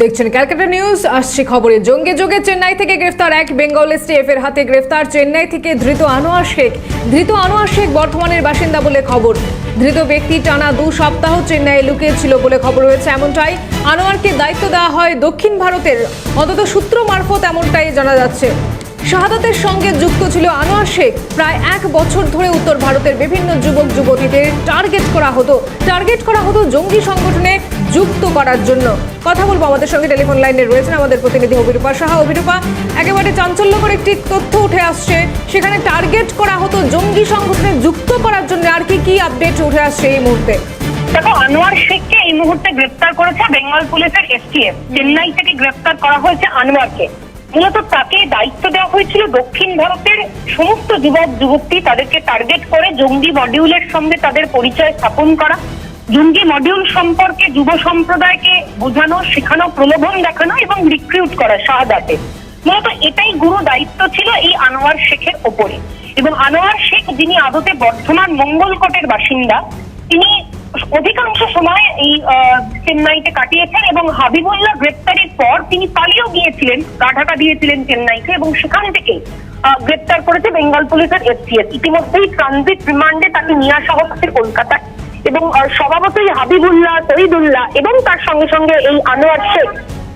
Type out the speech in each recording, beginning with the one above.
দেখছেন ক্যালকাটা নিউজ, আসছে খবরে জঙ্গি যোগে। চেন্নাই থেকে গ্রেফতার এক বেঙ্গল এসটিএফ এর হাতে গ্রেফতার চেন্নাই থেকে ধৃত আনোয়ার শেখ। ধৃত আনোয়ার শেখ বর্ধমানের বাসিন্দা বলে খবর। ধৃত ব্যক্তি টানা দু সপ্তাহ চেন্নাইয়ে লুকিয়ে ছিল বলে খবর রয়েছে এমনটাই। আনোয়ারকে দায়িত্ব দেওয়া হয় দক্ষিণ ভারতের। অন্তত সূত্র মারফত এমনটাই জানা যাচ্ছে। শাহাদাতের সঙ্গে যুক্ত ছিল আনোয়ার শেখ। প্রায় এক বছর ধরে উত্তর ভারতের বিভিন্ন যুবক যুবতীদের টার্গেট করা হতো। টার্গেট করা হতো জঙ্গি সংগঠনে যুক্ত করার জন্য কথা বলব আমাদের সঙ্গে টেলিফোন লাইনে রয়েছেন আমাদের প্রতিনিধি অভিরূপা সাহা। অভিরূপা, একেবারে চাঞ্চল্যকর একটি তথ্য উঠে আসছে। সেখানে টার্গেট করা হতো জঙ্গি সংগঠনে যুক্ত করার জন্য। আর কি কি আপডেট উঠে আসছে এই মুহূর্তে? দেখো, আনোয়ার শেখকে এই মুহূর্তে গ্রেপ্তার করেছে বেঙ্গল পুলিশের এসটিএফ। চেন্নাই থেকে গ্রেফতার করা হয়েছে আনোয়ারকে। মূলত তাকে দায়িত্ব দেওয়া হয়েছিল দক্ষিণ ভারতের সমস্ত যুবক যুবতী তাদেরকে টার্গেট করে জঙ্গি মডিউলের সঙ্গে তাদের পরিচয় স্থাপন করা। জঙ্গি মডিউল সম্পর্কে যুব সম্প্রদায়কে বোঝানো, শেখানো, প্রলোভন দেখানো এবং রিক্রুট করা শাহাদাতে মূলত এটাই গুরু দায়িত্ব ছিল এই আনোয়ার শেখের ওপরে। এবং আনোয়ার শেখ যিনি আদতে বর্ধমান মঙ্গলকোটের বাসিন্দা, তিনি অধিকাংশ সময় এই চেন্নাইতে কাটিয়েছেন এবং হাবিবুল্লাহ গ্রেপ্তারের পর তিনি পালিয়েও গিয়েছিলেন গা ঢাকা দিয়েছিলেন চেন্নাইতে এবং সেখান থেকে গ্রেপ্তার করেছে বেঙ্গল পুলিশের এসটিএস ইতিমধ্যেই ট্রানজিট রিমান্ডে তাকে নিয়ে আসা হচ্ছে কলকাতায়। এবং স্বভাবতই হাবিবুল্লাহ তহিদুল্লাহ এবং তার সঙ্গে সঙ্গে এই আনোয়ার শেখ,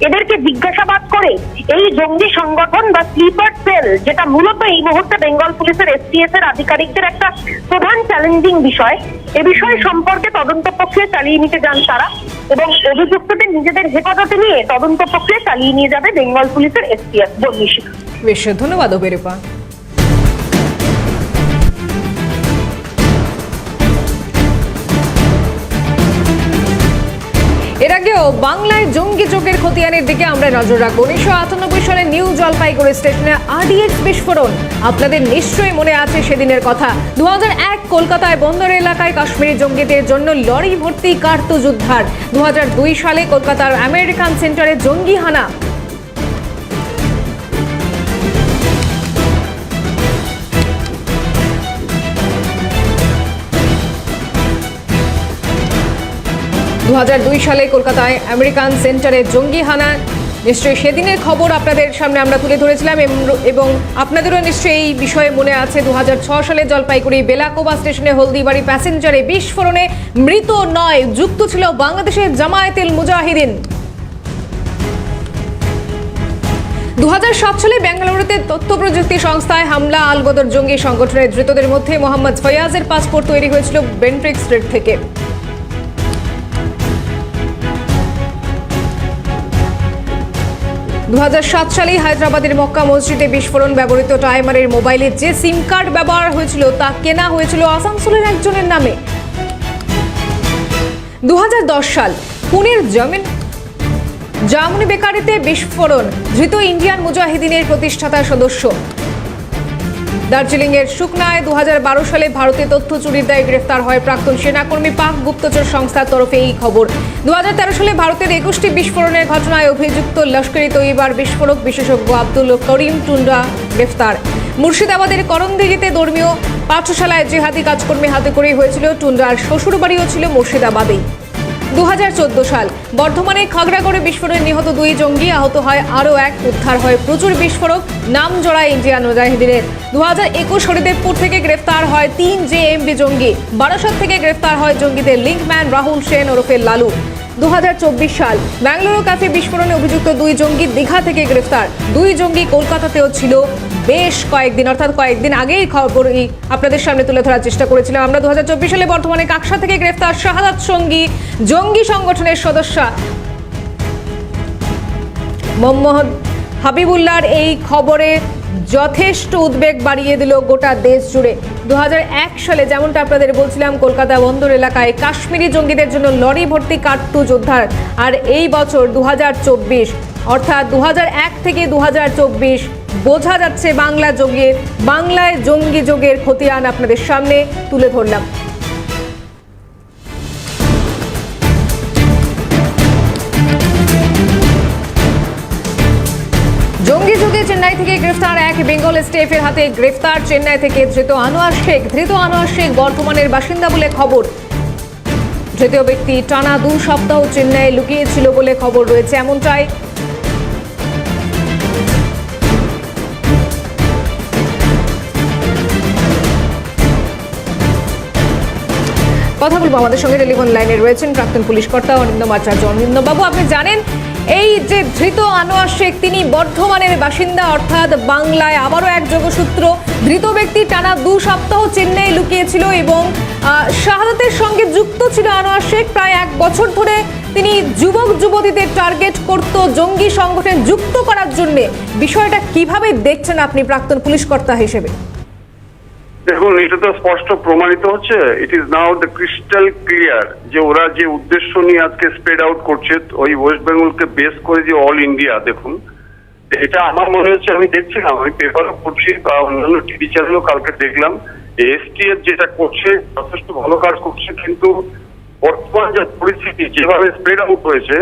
এদেরকে জিজ্ঞাসাবাদ করে এই জঙ্গি সংগঠন বা স্লিপার সেল যেটা মূলত এই মুহূর্তে বেঙ্গল পুলিশের এসটিএস এর আধিকারিকদের একটা প্রধান চ্যালেঞ্জিং বিষয়, এ বিষয় সম্পর্কে তদন্ত প্রক্রিয়া চালিয়ে নিতে যান তারা এবং অভিযুক্তদের নিজেদের হেফাজতে নিয়ে তদন্ত প্রক্রিয়া চালিয়ে নিয়ে যাবে বেঙ্গল পুলিশের এসটিএস বর্ণিশিক বেশ, ধন্যবাদ অভিরূপা। এর বাংলায় জঙ্গি চোখের খতিয়ানের দিকে আমরা নজর রাখব। উনিশশো আটানব্বই সালে নিউ জলপাইগুড়ি স্টেশনে আরডিএক্স বিস্ফোরণ। আপনাদের নিশ্চয়ই মনে আছে সেদিনের কথা। দু এক কলকাতায় বন্দর এলাকায় কাশ্মীরি জঙ্গিদের জন্য লরি ভর্তি কার্তুজ উদ্ধার। দু হাজার দুই সালে কলকাতার আমেরিকান সেন্টারে জঙ্গি হানা। দু হাজার দুই সালে কলকাতায় আমেরিকান সেন্টারে জঙ্গি হানা। নিশ্চয়ই সেদিনের খবর আপনাদের সামনে আমরা তুলে ধরেছিলাম এবং আপনাদেরও নিশ্চয়ই এই বিষয়ে মনে আছে। দু সালে জলপাইগুড়ি বেলাকোবা স্টেশনে হলদিবাড়ি প্যাসেঞ্জারে বিস্ফোরণে মৃত নয়, যুক্ত ছিল বাংলাদেশের জামায়াতুল মুজাহিদিন। দু হাজার সাত সালে বেঙ্গালুরুতে তথ্য প্রযুক্তি সংস্থায় হামলা আলবদর জঙ্গি সংগঠনের ধৃতদের মধ্যে মোহাম্মদ ফয়াজের পাসপোর্ট তৈরি হয়েছিল বেন্ট্রিক স্ট্রিট থেকে। দু সালে হায়দ্রাবাদের মক্কা মসজিদে বিস্ফোরণ ব্যবহৃত টাইমারের মোবাইলে যে সিম কার্ড ব্যবহার হয়েছিল, তা কেনা হয়েছিল আসানসোলের একজনের নামে। দু হাজার দশ সাল, পুনের জমিন। জামুনি বেকারিতে বিস্ফোরণ, ধৃত ইন্ডিয়ান মুজাহিদিনের প্রতিষ্ঠাতা সদস্য। দার্জিলিং এর সুকনায় দু সালে ভারতে তথ্য চুরির দায়ে গ্রেফতার হয় প্রাক্তন সেনাকর্মী পাক গুপ্তচর সংস্থার তরফে এই খবর। দু হাজার তেরো সালে ভারতের একুশটি বিস্ফোরণের ঘটনায় অভিযুক্ত লস্করি তৈবার বিস্ফোরক বিশেষজ্ঞ আব্দুল করিম টুন্ডা গ্রেফতার। মুর্শিদাবাদের করণদিঘিতে ধর্মীয় পাঠশালায় জেহাদি কাজকর্মে হাতে করেই হয়েছিল টুন্ডার শ্বশুরবাড়িও ছিল মুর্শিদাবাদেই। দু হাজার চোদ্দ সাল। বর্ধমানে খাগড়াগড়ে বিস্ফোরণে নিহত দুই জঙ্গি আহত হয়, আরও এক উদ্ধার হয় প্রচুর বিস্ফোরক। নাম জড়ায় ইন্ডিয়ান মুজাহিদিনের। দু হাজার একুশ হরিদেবপুর থেকে গ্রেফতার হয় তিন জেএমবি জঙ্গি। বারাসত থেকে গ্রেফতার হয় জঙ্গিদের লিঙ্কম্যান রাহুল সেন ওরফে লালু। দু হাজার চব্বিশ সাল, ব্যাঙ্গালুরু কাছে বিস্ফোরণে অভিযুক্ত দুই জঙ্গি দীঘা থেকে গ্রেফতার। দুই জঙ্গি কলকাতাতেও ছিল বেশ কয়েকদিন, অর্থাৎ কয়েকদিন আগেই খবর এই আপনাদের সামনে তুলে ধরার চেষ্টা করেছিলাম। আমরা দু হাজার চব্বিশ সালে বর্তমানে কাকসা থেকে গ্রেফতার শাহাদাত সঙ্গী জঙ্গি সংগঠনের সদস্য মোহাম্মদ হাবিবুল্লাহর এই খবরে যথেষ্ট উদ্বেগ বাড়িয়ে দিল গোটা দেশ জুড়ে। দু হাজার এক সালে যেমনটা আপনাদের বলছিলাম, কলকাতা বন্দর এলাকায় কাশ্মীরি জঙ্গিদের জন্য লরি ভর্তি কার্তুজ উদ্ধার। আর এই বছর দু হাজার চব্বিশ, অর্থাৎ দু হাজার এক থেকে দু হাজার চব্বিশ বোঝা যাচ্ছে বাংলা যোগের বাংলায় জঙ্গি যোগের খতিয়ান আপনাদের সামনে তুলে ধরলাম। জঙ্গি যুগে চেন্নাই থেকে গ্রেফতার এক বেঙ্গল স্টেফের হাতে গ্রেফতার। চেন্নাই থেকে ধৃত আনোয়ার শেখ, ধৃত আনোয়ার শেখ বর্ধমানের বাসিন্দা বলে খবর। ধৃত ব্যক্তি টানা দু সপ্তাহ চেন্নাইয়ে লুকিয়েছিল বলে খবর রয়েছে, এমনটাই কথা বলব আমাদের সঙ্গে টেলিফোন লাইনে রয়েছেন প্রাক্তন পুলিশ কর্তা অরিন্দম আচার্য অরিন্দম বাবু। আপনি জানেন, এই যে ধৃত আনোয়ার শেখ, তিনি বর্ধমানের বাসিন্দা, অর্থাৎ বাংলায় আবারও এক যোগসূত্র। ধৃত ব্যক্তি টানা দু সপ্তাহ চেন্নাই লুকিয়েছিল এবং শাহাদাতের সঙ্গে যুক্ত ছিল আনোয়ার শেখ। প্রায় এক বছর ধরে তিনি যুবক, যুবতীদের টার্গেট করত জঙ্গি সংগঠনে যুক্ত করার জন্যে। বিষয়টা কীভাবে দেখছেন আপনি প্রাক্তন পুলিশ কর্তা হিসেবে? দেখুন, এটা তো স্পষ্ট প্রমাণিত হচ্ছে। It is now the crystal clear যে ওরা যে উদ্দেশ্য নিয়ে আজকে স্প্রেড আউট করছে, ওই ওয়েস্ট বেঙ্গলকে বেস করে যে অল ইন্ডিয়া দেখুন। এটা আমার মনে হচ্ছে, আমি দেখছিলাম, আমি পেপারও পড়ছি, বা অন্যান্য টিভি চ্যানেলও কালকে দেখলাম। এসটিএফ যেটা করছে, যথেষ্ট ভালো কাজ করছে, কিন্তু বর্তমান যে পরিস্থিতি যেভাবে স্প্রেড আউট হয়েছে,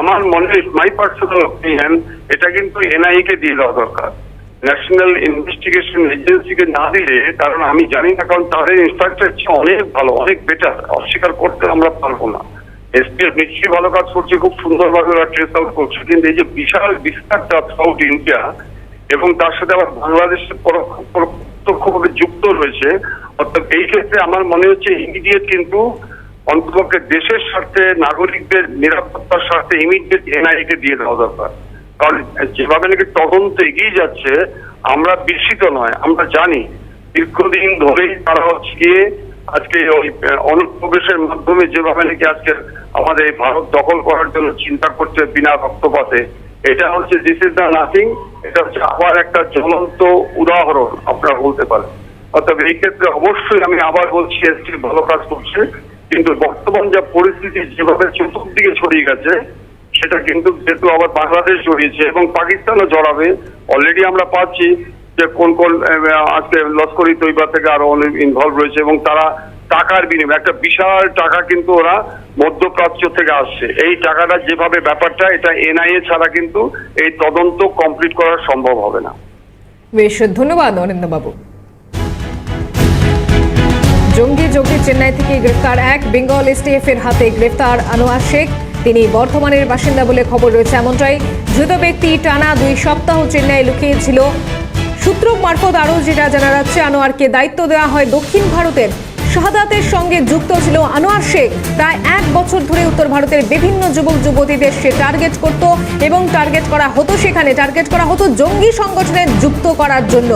আমার মনে হয় মাই পার্সোনাল অপিনিয়ন এটা কিন্তু এনআই কে দিয়ে দেওয়া দরকার। ন্যাশনাল ইনভেস্টিগেশন এজেন্সিকে না দিলে, কারণ আমি জানি না, কারণ তাদের চেয়ে অনেক ভালো, অনেক বেটার অস্বীকার করতে আমরা পারব না। এসপিএফ নিশ্চয়ই ভালো কাজ করছে, খুব সুন্দরভাবে ওরা ট্রেস আউট করছে। কিন্তু এই যে বিশাল বিস্তারটা সাউথ ইন্ডিয়া এবং তার সাথে আবার বাংলাদেশের প্রত্যক্ষভাবে যুক্ত রয়েছে, অর্থাৎ এই ক্ষেত্রে আমার মনে হচ্ছে ইমিডিয়েট কিন্তু অন্ততপক্ষে দেশের স্বার্থে নাগরিকদের নিরাপত্তার স্বার্থে ইমিডিয়েট এনআইএ কে দিয়ে দেওয়া দরকার। কারণ যেভাবে নাকি তদন্ত এগিয়ে যাচ্ছে, আমরা বিস্মিত নয়, আমরা জানি। দীর্ঘদিন ধরেই তারা হচ্ছে গিয়ে আজকে ওই অনুপ্রবেশের মাধ্যমে যেভাবে নাকি আজকে আমাদের এই ভারত দখল করার জন্য চিন্তা করছে বিনা রক্তপাতে এটা হচ্ছে দিস ইজ দ্য নাথিং এটা হচ্ছে আবার একটা জ্বলন্ত উদাহরণ, আপনারা বলতে পারেন। অর্থাৎ এই ক্ষেত্রে অবশ্যই আমি আবার বলছি, এসটি ভালো কাজ করছে, কিন্তু বর্তমান যা পরিস্থিতি যেভাবে চতুর্দিকে ছড়িয়ে গেছে সেটা কিন্তু যেহেতু আবার বাংলাদেশ জড়িয়েছে এবং পাকিস্তানও জড়াবে। অলরেডি আমরা পাচ্ছি যে কোন কোন আজকে লস্করি তৈবা থেকে আরও অনেক ইনভলভ রয়েছে এবং তারা টাকার বিনিময়ে, একটা বিশাল টাকা কিন্তু ওরা মধ্যপ্রাচ্য থেকে আসছে। এই টাকাটা যেভাবে ব্যাপারটা, এটা এনআইএ ছাড়া কিন্তু এই তদন্ত কমপ্লিট করা সম্ভব হবে না। বেশ, ধন্যবাদ অরিন্দমবাবু। জঙ্গি যোগে চেন্নাই থেকে গ্রেফতার এক বেঙ্গল এসটিএফ এর হাতে গ্রেফতার আনোয়ার শেখ। তিনি বর্ধমানের বাসিন্দা বলে খবর রয়েছে এমনটাই। ধৃত ব্যক্তি টানা দুই সপ্তাহ চেন্নাই লুকিয়েছিল সূত্র মারফত আরও যেটা জানা যাচ্ছে, আনোয়ারকে দায়িত্ব দেওয়া হয় দক্ষিণ ভারতের। শাহাদাতের সঙ্গে যুক্ত ছিল আনোয়ার শেখ। প্রায় এক বছর ধরে উত্তর ভারতের বিভিন্ন যুবক যুবতীদের সে টার্গেট করত এবং টার্গেট করা হতো সেখানে। টার্গেট করা হতো জঙ্গি সংগঠনে যুক্ত করার জন্য।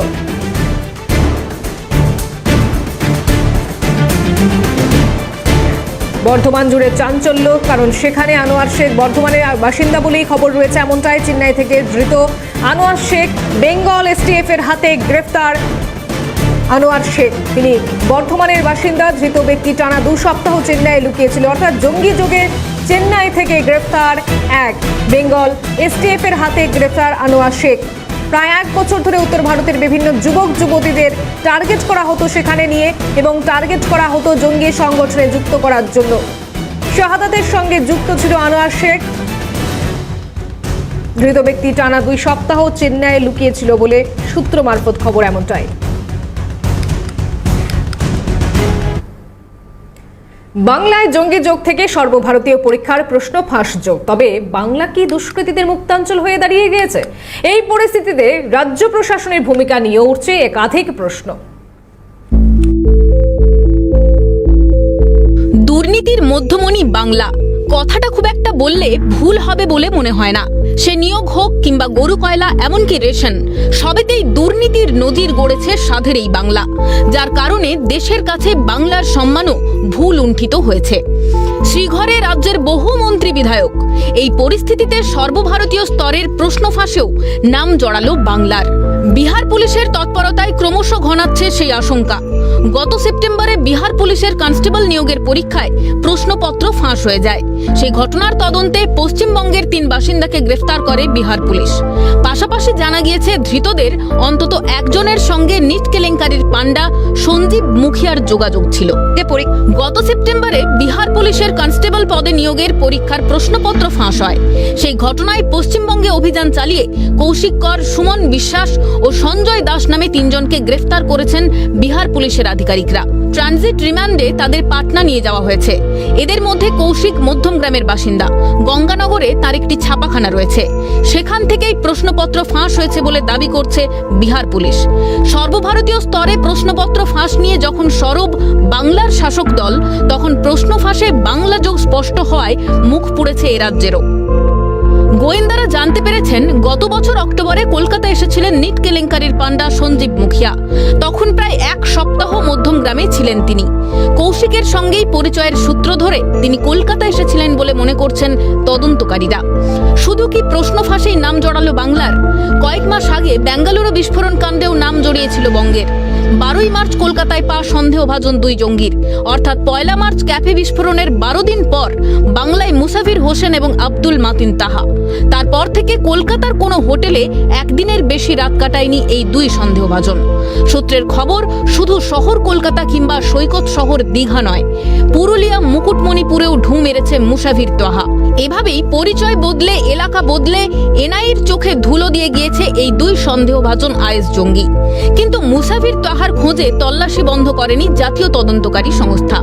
বর্ধমান জুড়ে চাঞ্চল্য, কারণ সেখানে আনোয়ার শেখ বর্ধমানের বাসিন্দা বলেই খবর রয়েছে এমনটাই। চেন্নাই থেকে ধৃত আনোয়ার শেখ, বেঙ্গল এসটিএফ এর হাতে গ্রেফতার আনোয়ার শেখ। তিনি বর্ধমানের বাসিন্দা, ধৃত ব্যক্তি টানা দু সপ্তাহ চেন্নাইয়ে লুকিয়েছিল। অর্থাৎ জঙ্গি যোগে চেন্নাই থেকে গ্রেফতার এক। বেঙ্গল এসটিএফ এর হাতে গ্রেফতার আনোয়ার শেখ। প্রায় এক বছর ধরে উত্তর ভারতের বিভিন্ন যুবক যুবতীদের টার্গেট করা হতো সেখানে নিয়ে এবং টার্গেট করা হতো জঙ্গি সংগঠনে যুক্ত করার জন্য। শাহাদাতের সঙ্গে যুক্ত ছিল আনোয়ার শেখ। ধৃত ব্যক্তি টানা দুই সপ্তাহ চেন্নাইয়ে লুকিয়েছিল বলে সূত্র মারফত খবর এমনটাই। বাংলায় জঙ্গি যোগ থেকে সর্বভারতীয় পরীক্ষার প্রশ্ন ফাঁস যোগ। তবে বাংলা কি দুষ্কৃতীদের মুক্তাঞ্চল হয়ে দাঁড়িয়ে গিয়েছে? এই পরিস্থিতিতে রাজ্য প্রশাসনের ভূমিকা নিয়ে উঠছে একাধিক প্রশ্ন। দুর্নীতির মধ্যমণি বাংলা। কথাটা খুব একটা বললে ভুল হবে বলে মনে হয় না। সে নিয়োগ হোক কিংবা গরু কয়লা, এমনকি রেশন, সবেতেই দুর্নীতির নজির গড়েছে সাধের এই বাংলা, যার কারণে দেশের কাছে বাংলার সম্মানও ভুল উন্ঠিত হয়েছে। শ্রীঘরে রাজ্যের বহু মন্ত্রী বিধায়ক, এই পরিস্থিতিতে সর্বভারতীয় স্তরের প্রশ্ন ফাঁসেও নাম জড়ালো বাংলার। বিহার পুলিশের তৎপরতায় ক্রমশ ঘনাচ্ছে সেই আশঙ্কা। গত সেপ্টেম্বরে বিহার পুলিশের কনস্টেবল নিয়োগের পরীক্ষায় প্রশ্নপত্র ফাঁস হয়ে যায়। সেই ঘটনার তদন্তে পশ্চিমবঙ্গের তিন বাসিন্দাকে গ্রেফতার করে বিহার পুলিশ। পাশাপাশি জানা গিয়েছে, ধৃতদের অন্তত একজনের সঙ্গে নিট কেলেঙ্কারির পাণ্ডা সঞ্জীব মুখিয়ার যোগাযোগ ছিল। গত সেপ্টেম্বরে বিহার পুলিশের কনস্টেবল পদে নিয়োগের পরীক্ষার প্রশ্নপত্র ফাঁস হয়। সেই ঘটনায় পশ্চিমবঙ্গে অভিযান চালিয়ে কৌশিক কর সুমন বিশ্বাস ও সঞ্জয় দাস নামে তিনজনকে গ্রেফতার করেছেন বিহার পুলিশের আধিকারিকরা। ট্রানজিট রিমান্ডে তাদের পাটনা নিয়ে যাওয়া হয়েছে। এদের মধ্যে কৌশিক মধ্যমগ্রামের বাসিন্দা। গঙ্গানগরে তার একটি ছাপাখানা রয়েছে। সেখান থেকেই প্রশ্নপত্র ফাঁস হয়েছে বলে দাবি করছে বিহার পুলিশ। সর্বভারতীয় স্তরে প্রশ্নপত্র ফাঁস নিয়ে যখন সরব বাংলার শাসক দল, তখন প্রশ্ন ফাঁসে বাংলা যোগ স্পষ্ট হওয়ায় মুখ পুড়েছে এ রাজ্যেরও। গোয়েন্দারা জানতে পেরেছেন, গত বছর অক্টোবরে কলকাতা এসেছিলেন নিট কেলেঙ্কারির পান্ডা সঞ্জীব মুখিয়া। তখন প্রায় এক সপ্তাহ মধ্যম গ্রামে ছিলেন তিনি। কৌশিকের সঙ্গেই পরিচয়ের সূত্র ধরে তিনি কলকাতা এসেছিলেন বলে মনে করছেন তদন্তকারীরা। শুধু কি প্রশ্ন ফাঁসেই নাম জড়ালো বাংলার? কয়েক মাস আগে বেঙ্গালুরু বিস্ফোরণ কাণ্ডেও নাম জড়িয়েছিল বঙ্গের। বারোই মার্চ কলকাতায় পা সন্দেহভাজন দুই জঙ্গির। অর্থাৎ পয়লা মার্চ ক্যাফে বিস্ফোরণের বারো দিন পর বাংলায় মুসাফির হোসেন এবং আব্দুল মাতিন তাহা। তারপর থেকে কলকাতার কোনো হোটেলে একদিনের বেশি রাত কাটায়নি এই দুই সন্দেহভাজন। সূত্রের খবর, শুধু শহর কলকাতা কিংবা সৈকত শহর দীঘা নয়, পুরুলিয়া, মুকুটমণিপুরেও ঢু মেরেছে মুসাফির তাহা। এভাবেই পরিচয় বদলে, এলাকা বদলে এনআইয়ের চোখে ধুলো দিয়ে গিয়েছে এই দুই সন্দেহভাজন আইএস জঙ্গি। কিন্তু মুসাফির তাহার খোঁজে তল্লাশি বন্ধ করেনি জাতীয় তদন্তকারী সংস্থা।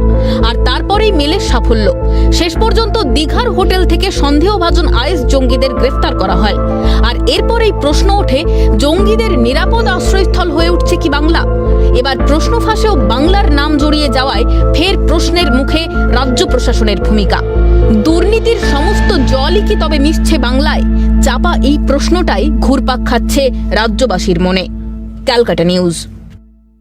আর তারপরেই মেলে সাফল্য। শেষ পর্যন্ত দীঘার হোটেল থেকে সন্দেহভাজন আইএস জঙ্গিদের গ্রেফতার করা হয়। আর এরপরেই প্রশ্ন ওঠে, জঙ্গিদের নিরাপদ আশ্রয়স্থল হয়ে উঠছে কি বাংলা? এবার প্রশ্ন ফাঁসেও বাংলার নাম জড়িয়ে যাওয়ায় ফের প্রশ্নের মুখে রাজ্য প্রশাসনের ভূমিকা। দুর্নীতির সমস্ত জলই কি তবে মিশছে বাংলায়? চাপা এই প্রশ্নটাই ঘুরপাক খাচ্ছে রাজ্যবাসীর মনে। Calcutta News.